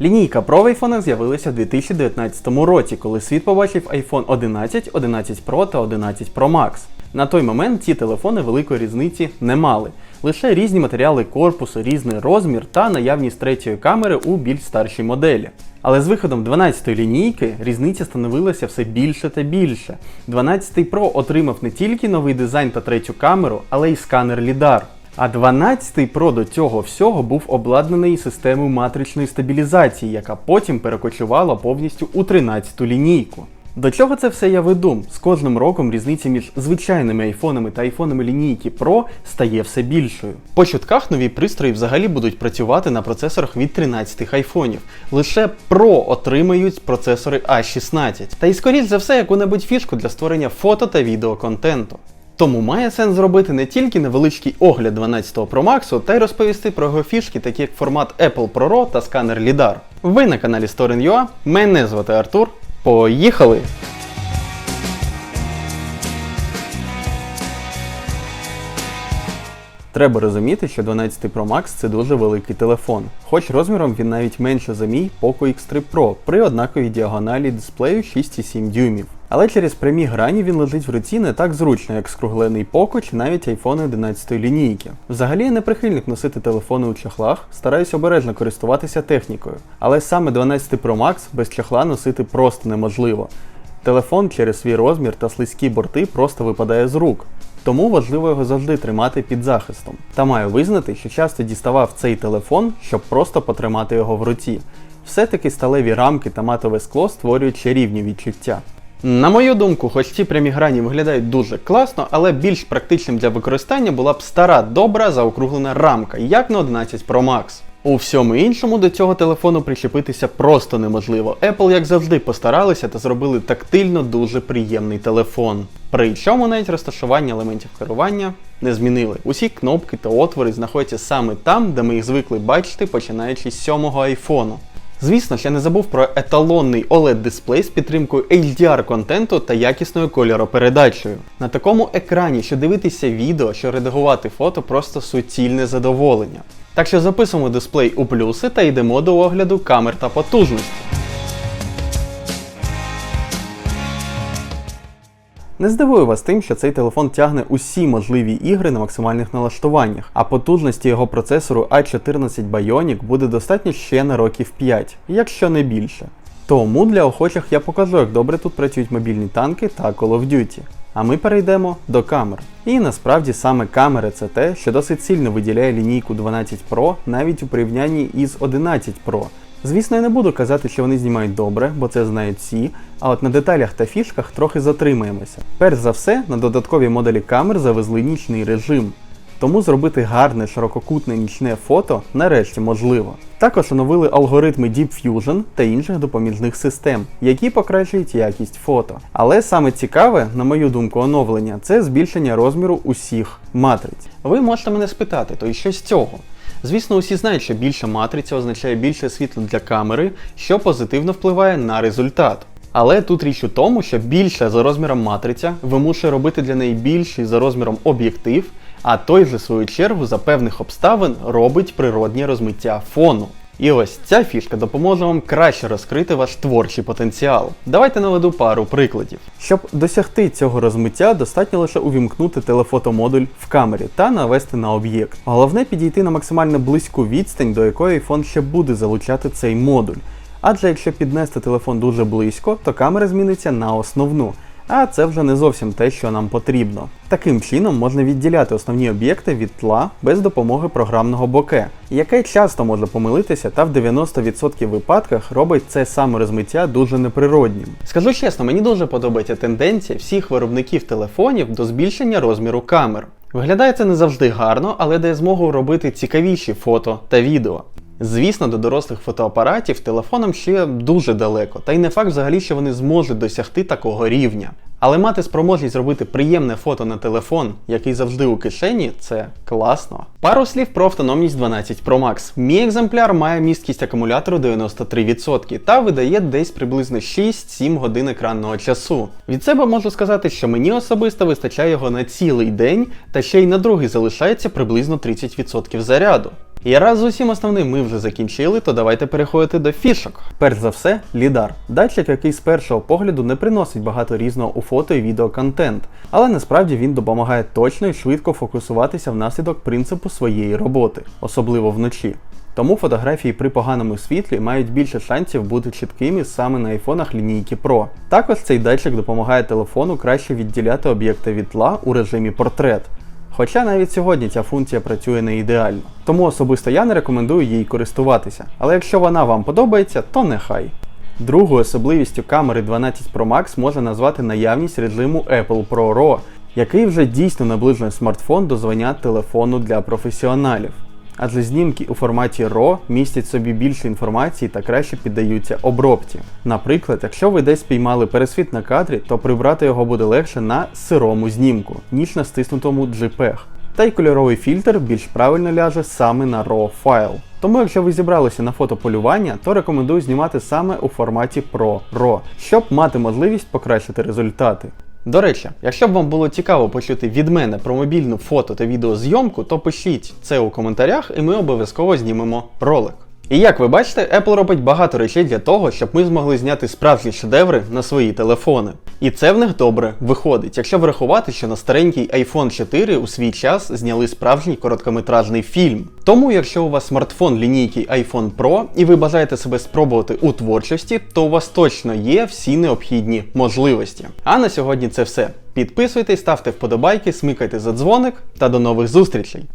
Лінійка Pro в айфонах з'явилася в 2019 році, коли світ побачив iPhone 11, 11 Pro та 11 Pro Max. На той момент ці телефони великої різниці не мали. Лише різні матеріали корпусу, різний розмір та наявність третьої камери у більш старшій моделі. Але з виходом 12-ї лінійки різниця становилася все більше та більше. 12 Pro отримав не тільки новий дизайн та третю камеру, але й сканер LiDAR. А 12 Pro до цього всього був обладнаний системою матричної стабілізації, яка потім перекочувала повністю у 13-ту лінійку. До чого це все я веду? З кожним роком різниця між звичайними айфонами та айфонами лінійки Pro стає все більшою. По чутках нові пристрої взагалі будуть працювати на процесорах від 13 айфонів. Лише Pro отримають процесори A16. Та й скоріш за все яку-небудь фішку для створення фото та відеоконтенту. Тому має сенс зробити не тільки невеличкий огляд 12 Pro Max, та й розповісти про його фішки, такі як формат Apple Pro RAW та сканер LiDAR. Ви на каналі Storin.ua, мене звати Артур. Поїхали! Треба розуміти, що 12 Pro Max це дуже великий телефон, хоч розміром він навіть менше за мій Poco X3 Pro при однаковій діагоналі дисплею 6,7 дюймів. Але через прямі грані він лежить в руці не так зручно, як скруглений чи навіть iPhone 11 лінійки. Взагалі я не прихильник носити телефони у чохлах, стараюсь обережно користуватися технікою. Але саме 12 Pro Max без чохла носити просто неможливо. Телефон через свій розмір та слизькі борти просто випадає з рук. Тому важливо його завжди тримати під захистом. Та маю визнати, що часто діставав цей телефон, щоб просто потримати його в руці. Все-таки сталеві рамки та матове скло створюють чарівні відчуття. На мою думку, хоч ці прямі грані виглядають дуже класно, але більш практичним для використання була б стара добра заокруглена рамка, як на 11 Pro Max. У всьому іншому до цього телефону причепитися просто неможливо. Apple, як завжди, постаралися та зробили тактильно дуже приємний телефон. Причому навіть розташування елементів керування не змінили. Усі кнопки та отвори знаходяться саме там, де ми їх звикли бачити, починаючи з сьомого айфону. Звісно ж, я не забув про еталонний oled дисплей з підтримкою HDR контенту та якісною кольоропередачею. На такому екрані, що дивитися відео, що редагувати фото, просто суцільне задоволення. Так що записуємо дисплей у плюси та йдемо до огляду камер та потужності. Не здивую вас тим, що цей телефон тягне усі можливі ігри на максимальних налаштуваннях, а потужності його процесору A14 Bionic буде достатньо ще на років 5, якщо не більше. Тому для охочих я покажу, як добре тут працюють мобільні танки та Call of Duty. А ми перейдемо до камер. І насправді саме камери це те, що досить сильно виділяє лінійку 12 Pro навіть у порівнянні із 11 Pro. Звісно, я не буду казати, що вони знімають добре, бо це знають всі, а от на деталях та фішках трохи затримаємося. Перш за все, на додаткові модулі камер завезли нічний режим. Тому зробити гарне ширококутне нічне фото нарешті можливо. Також оновили алгоритми Deep Fusion та інших допоміжних систем, які покращують якість фото. Але саме цікаве, на мою думку, оновлення це збільшення розміру усіх матриць. Ви можете мене спитати, то і що з цього? Звісно, усі знають, що більша матриця означає більше світла для камери, що позитивно впливає на результат. Але тут річ у тому, що більша за розміром матриця вимушує робити для неї більший за розміром об'єктив, а той же свою чергу за певних обставин робить природнє розмиття фону. І ось ця фішка допоможе вам краще розкрити ваш творчий потенціал. Давайте наведу пару прикладів. Щоб досягти цього розмиття, достатньо лише увімкнути телефотомодуль в камері та навести на об'єкт. Головне підійти на максимально близьку відстань, до якої iPhone ще буде залучати цей модуль. Адже якщо піднести телефон дуже близько, то камера зміниться на основну. А це вже не зовсім те, що нам потрібно. Таким чином можна відділяти основні об'єкти від тла без допомоги програмного боке, яке часто може помилитися та в 90% випадках робить це саме розмиття дуже неприроднім. Скажу чесно, мені дуже подобається тенденція всіх виробників телефонів до збільшення розміру камер. Виглядає це не завжди гарно, але дає змогу робити цікавіші фото та відео. Звісно, до дорослих фотоапаратів телефоном ще дуже далеко, та й не факт взагалі, що вони зможуть досягти такого рівня. Але мати спроможність зробити приємне фото на телефон, який завжди у кишені, це класно. Пару слів про автономність 12 Pro Max. Мій екземпляр має місткість акумулятору 93% та видає десь приблизно 6-7 годин екранного часу. Від себе можу сказати, що мені особисто вистачає його на цілий день, та ще й на другий залишається приблизно 30% заряду. І раз з усім основним ми вже закінчили, то давайте переходити до фішок. Перш за все, лідар. Датчик, який з першого погляду не приносить багато різного у фото і відеоконтент, але насправді він допомагає точно і швидко фокусуватися внаслідок принципу своєї роботи, особливо вночі. Тому фотографії при поганому світлі мають більше шансів бути чіткими саме на айфонах лінійки Pro. Також цей датчик допомагає телефону краще відділяти об'єкти від тла у режимі портрет. Хоча навіть сьогодні ця функція працює не ідеально. Тому особисто я не рекомендую їй користуватися. Але якщо вона вам подобається, то нехай. Другою особливістю камери 12 Pro Max можна назвати наявність режиму Apple Pro RAW, який вже дійсно наближує смартфон до звання телефону для професіоналів. Адже знімки у форматі RAW містять собі більше інформації та краще піддаються обробці. Наприклад, якщо ви десь спіймали пересвіт на кадрі, то прибрати його буде легше на сирому знімку, ніж на стиснутому JPEG. Та й кольоровий фільтр більш правильно ляже саме на RAW файл. Тому якщо ви зібралися на фотополювання, то рекомендую знімати саме у форматі Pro RAW, щоб мати можливість покращити результати. До речі, якщо б вам було цікаво почути від мене про мобільну фото та відеозйомку, то пишіть це у коментарях і ми обов'язково знімемо ролик. І як ви бачите, Apple робить багато речей для того, щоб ми змогли зняти справжні шедеври на свої телефони. І це в них добре виходить, якщо врахувати, що на старенький iPhone 4 у свій час зняли справжній короткометражний фільм. Тому, якщо у вас смартфон лінійки iPhone Pro і ви бажаєте себе спробувати у творчості, то у вас точно є всі необхідні можливості. А на сьогодні це все. Підписуйтесь, ставте вподобайки, смикайте за дзвоник та до нових зустрічей!